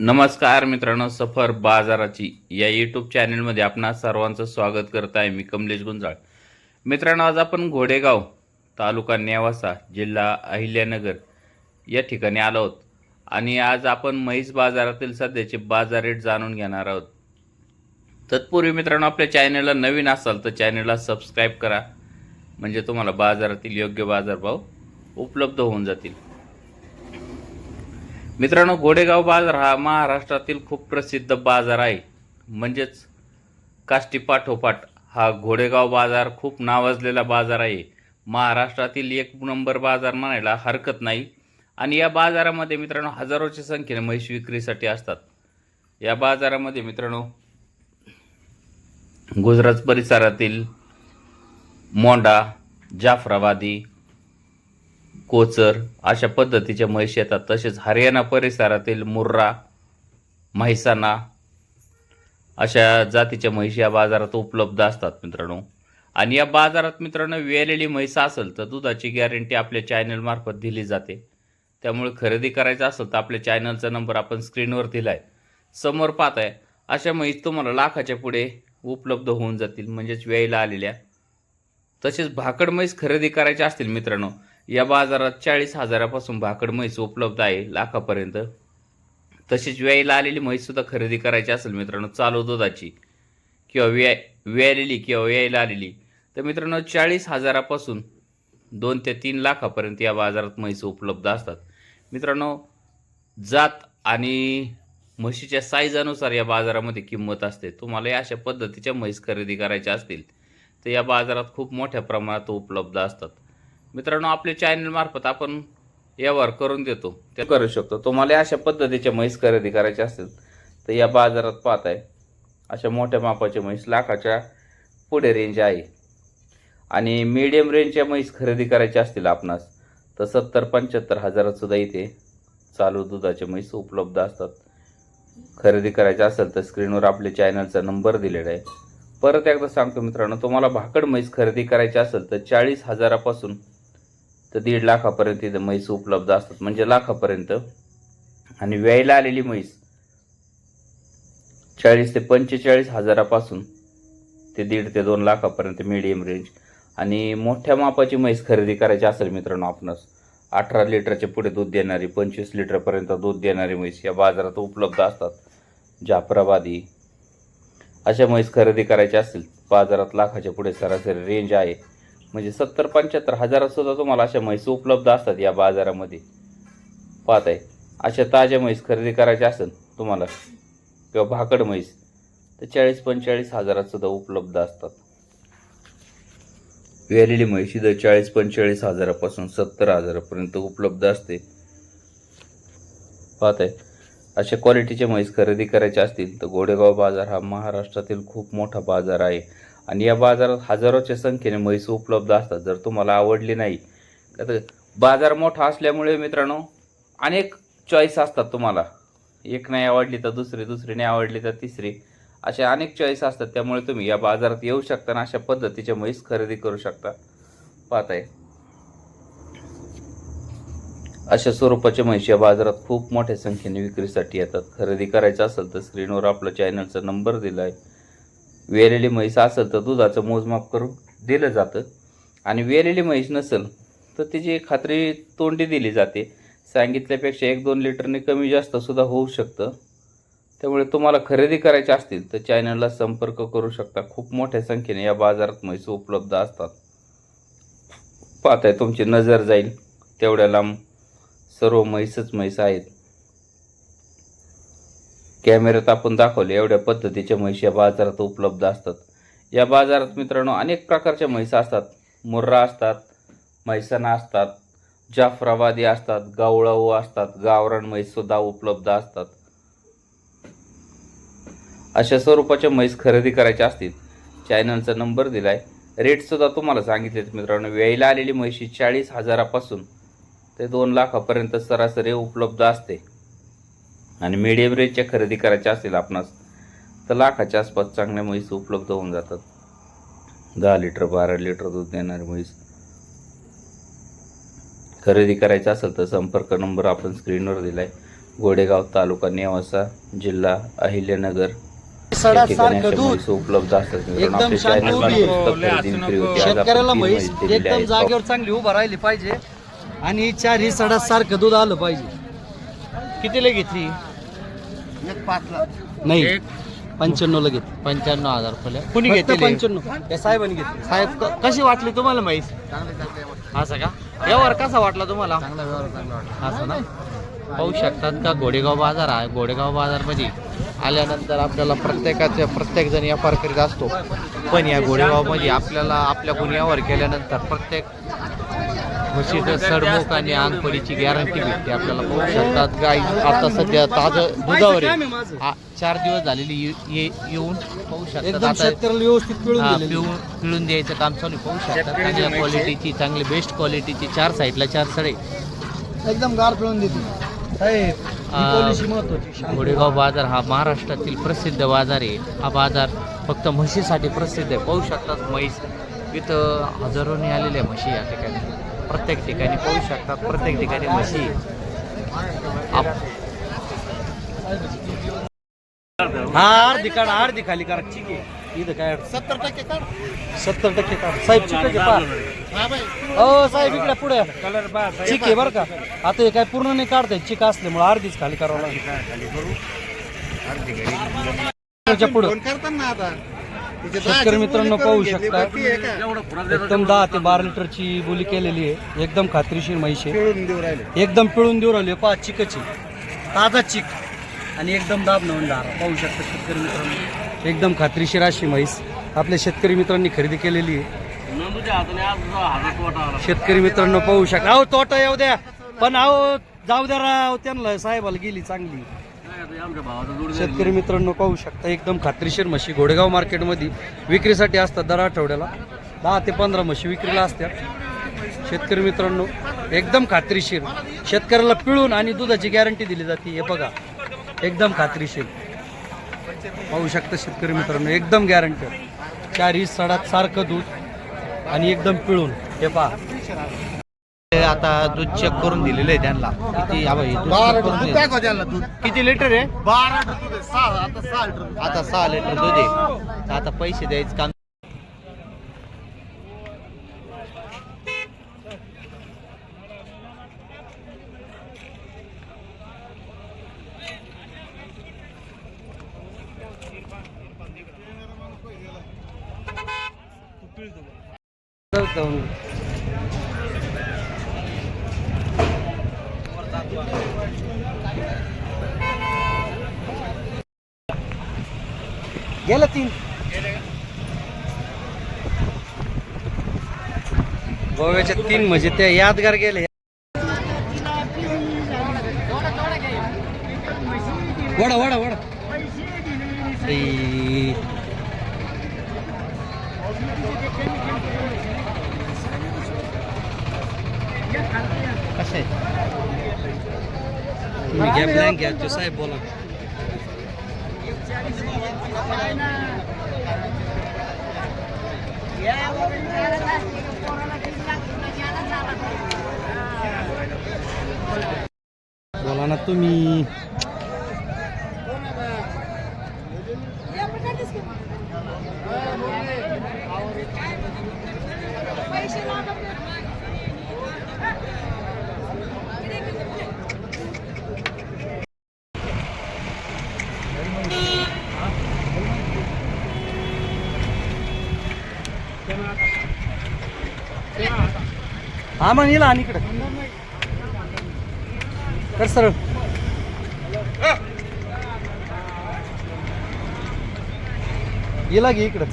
नमस्कार मित्रांनो सफर बाजाराची या यूट्यूब चॅनलमध्ये आपणा सर्वांचं स्वागत करत आहे मी कमलेश गुंजाळ. मित्रांनो आज आपण घोडेगाव तालुका नेवासा जिल्हा अहिल्यानगर या ठिकाणी आलो आहोत. आणि आज आपण म्हैस बाजारातील सध्याचे बाजार रेट जाणून घेणार आहोत. तत्पूर्वी मित्रांनो आपल्या चॅनलला नवीन असाल तर चॅनलला सबस्क्राईब करा. म्हणजे तुम्हाला बाजारातील योग्य बाजारभाव उपलब्ध होऊन जातील. मित्रांनो गोडेगाव बाजार हा महाराष्ट्रातील खूप प्रसिद्ध बाजार आहे. म्हणजेच काष्टी पाठोपाठ हा घोडेगाव बाजार खूप नावाजलेला बाजार आहे. महाराष्ट्रातील एक नंबर बाजार म्हणायला हरकत नाही. आणि या बाजारामध्ये मित्रांनो हजारोच्या संख्येने म्हैस विक्रीसाठी असतात. या बाजारामध्ये मित्रांनो गुजरात परिसरातील मोंडा जाफराबादी कोचर अशा पद्धतीच्या म्हैस येतात. तसेच हरियाणा परिसरातील मुर्रा म्हैसाणा अशा जातीच्या म्हैशी या बाजारात उपलब्ध असतात मित्रांनो. आणि या बाजारात मित्रांनो वेलेली म्हैस असेल तर दुधाची गॅरंटी आपल्या चॅनलमार्फत दिली जाते. त्यामुळे खरेदी करायचं असेल तर आपल्या चॅनलचा नंबर आपण स्क्रीनवर दिला आहे समोर पाहत आहे अशा म्हैस तुम्हाला लाखाच्या पुढे उपलब्ध होऊन जातील म्हणजेच वेळेला आलेल्या. तसेच भाकड म्हैस खरेदी करायच्या असतील मित्रांनो या बाजारात चाळीस हजारापासून भाकड म्हैस उपलब्ध आहे लाखापर्यंत. तसेच व्यायला आलेली म्हैससुद्धा खरेदी करायची असेल मित्रांनो चालू दुधाची. किंवा व्या व्यायलेली किंवा व्यायला आलेली. तर मित्रांनो चाळीस हजारापासून दोन ते तीन लाखापर्यंत या बाजारात म्हैस उपलब्ध असतात. मित्रांनो जात आणि म्हशीच्या साईजानुसार या बाजारामध्ये किंमत असते. तुम्हाला या अशा पद्धतीच्या म्हैस खरेदी करायच्या असतील तर या बाजारात खूप मोठ्या प्रमाणात उपलब्ध असतात. मित्रांनो आपल्या चॅनलमार्फत आपण व्यवहार करून देतो. ते करू शकतो. तुम्हाला अशा पद्धतीच्या म्हैस खरेदी करायच्या असतील तर या बाजारात पाहताय अशा मोठ्या मापाच्या म्हैस लाखाच्या पुढे रेंज आहे. आणि मीडियम रेंजच्या म्हैस खरेदी करायच्या असतील आपणास तर सत्तर पंच्याहत्तर हजारातसुद्धा इथे चालू दुधाचे म्हैस उपलब्ध असतात. खरेदी करायच्या असेल तर स्क्रीनवर आपल्या चॅनलचा नंबर दिलेला आहे. परत एकदा सांगतो मित्रांनो तुम्हाला भाकड म्हैस खरेदी करायची असेल तर चाळीस हजारापासून तर दीड लाखापर्यंत इथं म्हैस उपलब्ध असतात. म्हणजे लाखापर्यंत. आणि व्यायला आलेली म्हैस चाळीस ते पंचेचाळीस हजारापासून ते दीड ते दोन लाखापर्यंत मिडियम रेंज आणि मोठ्या मापाची म्हैस खरेदी करायची असेल मित्रांनो आपणास अठरा लिटरच्या पुढे दूध देणारी पंचवीस लिटरपर्यंत दूध देणारी म्हैस या बाजारात उपलब्ध असतात. जाफराबादी. अशा म्हैस खरेदी करायच्या असतील बाजारात लाखाच्या पुढे सरासरी रेंज आहे. म्हणजे सत्तर पंच्याहत्तर हजारात सुद्धा तुम्हाला अशा म्हैस उपलब्ध असतात या बाजारामध्ये. पाहत आहे अशा ताज्या म्हैस खरेदी करायच्या असेल तुम्हाला किंवा भाकड म्हैस तर चाळीस पंचेचाळीस हजारात सुद्धा उपलब्ध असतात. वेलेली म्हैस इथं चाळीस पंचेचाळीस हजारापासून सत्तर हजारापर्यंत उपलब्ध असते. पाहत आहे अशा क्वालिटीचे म्हैस खरेदी करायचे असतील तर गोडेगाव बाजार हा महाराष्ट्रातील खूप मोठा बाजार आहे. आणि या बाजारात हजारोच्या संख्येने म्हैस उपलब्ध असतात जर तुम्हाला आवडली नाही तर बाजार मोठा असल्यामुळे मित्रांनो अनेक चॉईस असतात तुम्हाला. एक नाही आवडली तर दुसरी दुसरी नाही आवडली तर तिसरी. असे अनेक चॉईस असतात त्यामुळे तुम्ही या बाजारात येऊ शकता आणि अशा पद्धतीच्या म्हैस खरेदी करू शकता. पाहताय. अशा स्वरूपाच्या म्हैस या बाजारात खूप मोठ्या संख्येने विक्रीसाठी येतात. खरेदी करायचं असेल तर स्क्रीनवर आपला चॅनलचा नंबर दिला आहे वेलेली म्हैस असेल तर दुधाचं मोजमाप करून दिलं जातं. आणि वेलेली म्हैस नसेल तर तिची खात्री तोंडी दिली जाते. सांगितल्यापेक्षा एक दोन लिटरने कमी जास्त सुद्धा होऊ शकतं. त्यामुळे तुम्हाला खरेदी करायची असतील तर चॅनलला संपर्क करू शकता. खूप मोठ्या संख्येने या बाजारात म्हैस उपलब्ध असतात. पाहताय तुमची नजर जाईल. तेवढ्या लांब सर्व म्हैसच म्हैस आहेत. कॅमेऱ्यात आपण दाखवले एवढ्या पद्धतीच्या म्हैस या बाजारात उपलब्ध असतात. या बाजारात मित्रांनो अनेक प्रकारच्या म्हैस असतात. मुर्रा असतात म्हैसणा असतात जाफराबादी असतात गावळाऊ असतात गावरान म्हैससुद्धा उपलब्ध असतात. अशा स्वरूपाच्या म्हैस खरेदी करायच्या असतील चॅनलचा नंबर दिला आहे रेटसुद्धा तुम्हाला सांगितले मित्रांनो वेळेला आलेली म्हैशी चाळीस हजारापासून ते दोन लाखापर्यंत सरासरी उपलब्ध असते. आणि मीडियम रेंजच्या खरेदी करायच्या असतील आपणास तर लाखाच्या आसपास चांगल्या म्हैस उपलब्ध होऊन जातात. दहा लिटर बारा लिटर दूध देणारी म्हैस. खरेदी करायचं असेल तर संपर्क नंबर आपण स्क्रीनवर दिला आहे गोडेगाव तालुका नेवासा जिल्हा अहिल्यानगर. उपलब्ध. एकदम. जागेवर चांगली उभं राहिली पाहिजे आणि चार ही सडा सारखं दूध आलं पाहिजे. कितीला घेतली? नाही. पंच्याण्णव ला घेतली पंच्याण्णव हजार रुपये कुणी फक्त घेतली पंच्याण्णव. या साहेबांनी घेतली साहेब क- कशी वाटली तुम्हाला म्हैस असं का? व्यवहार कसा वाटला तुम्हाला? असं ना? पाहू शकतात का? घोडेगाव बाजार आहे. घोडेगाव बाजारमध्ये आल्यानंतर आपल्याला प्रत्येकाचे प्रत्येक जण व्यापार करीत असतो. पण या घोडेगावमध्ये आपल्याला आपल्याकडून व्यवहार केल्यानंतर प्रत्येक म्हशीचं सडमुख आणि अंगपडीची गॅरंटी भेटते आपल्याला. पाहू शकतात गाय आता सध्या ताजं दुधावर आहे. आ- चार दिवस झालेली ये- ये- येऊन पाहू शकतात एकदम आता शेतकऱ्याला व्यवस्थित पिळून हा, दिलेली. पिळून पिळून द्यायचं काम चालू आहे. पाहू शकतात चांगल्या क्वालिटीची चांगली बेस्ट क्वालिटीची चार साईडला चार सडे. एकदम गार पिळून देते साहेब ही आ, पॉलिसी महत्वाची शांत. घोडेगाव बाजार हा महाराष्ट्रातील प्रसिद्ध बाजार आहे. हा बाजार फक्त म्हशीसाठी प्रसिद्ध आहे. पाहू शकतात म्हैस. इथं हजारोनी आलेल्या म्हशी या ठिकाणी. प्रत्येक ठिकाणी पाहू शकतात प्रत्येक ठिकाणी म्हशी हा अर्धी काढ अर्धी खाली करा ठीक आहे. इथं काय सत्तर टक्के काढ. सत्तर टक्के काढ. साहेब हो साहेब इकडे पुढे. चिक आहे बरं का. आता हे काय पूर्ण नाही काढताय चिक असल्यामुळे अर्धीच खाली करावं लागेल. पुढे. शेतकरी मित्रांनो पाहू शकता. एकदम दहा ते बारा लिटरची बोली केलेली आहे. एकदम खात्रीशीर आहे एकदम पिळून देऊ राहिली. पहा चिकची ताजा चिक. आणि एकदम दाब नवीन दारा. पाहू शकता शेतकरी मित्रांनो. एकदम खात्रीशीर अशी म्हैस आपल्या शेतकरी मित्रांनी खरेदी केलेली आहे. शेतकरी मित्रांनो पाहू शकता. अहो तोटा येऊ द्या. पण अहो जाऊ द्या राव. त्यांना साहेबाला गेली चांगली. शेतकरी मित्रांनो पाहू शकता एकदम खात्रीशीर म्हशी घोडेगाव मार्केटमध्ये विक्रीसाठी असतात दर आठवड्याला. दहा ते पंधरा म्हशी विक्रीला असतात. शेतकरी मित्रांनो एकदम खात्रीशीर. शेतकऱ्याला पिळून आणि दुधाची गॅरंटी दिली जाते. हे बघा एकदम खात्रीशीर. पाहू शकता शेतकरी मित्रांनो एकदम गॅरंटी चार ही सडात सारखं दूध आणि एकदम पिळून. हे पहा. आता दूध चेक करून दिलेलं आहे त्यांना. किती हा बाई, दूध check करून दिलं. किती लिटर आहे? आता सहा लिटर दूध. आहे. तर आता पैसे द्यायचं काम. गेलं तीन. गोव्याच्या तीन म्हणजे ते यादगार गेले. वडा वडा वडा. कसं? तुम्ही घ्या ब्लँक घ्या तो साहेब बोला. बोला ना तुम्ही हा मग येईल आणि इकडं. कर सरळ. येला घे इकडं.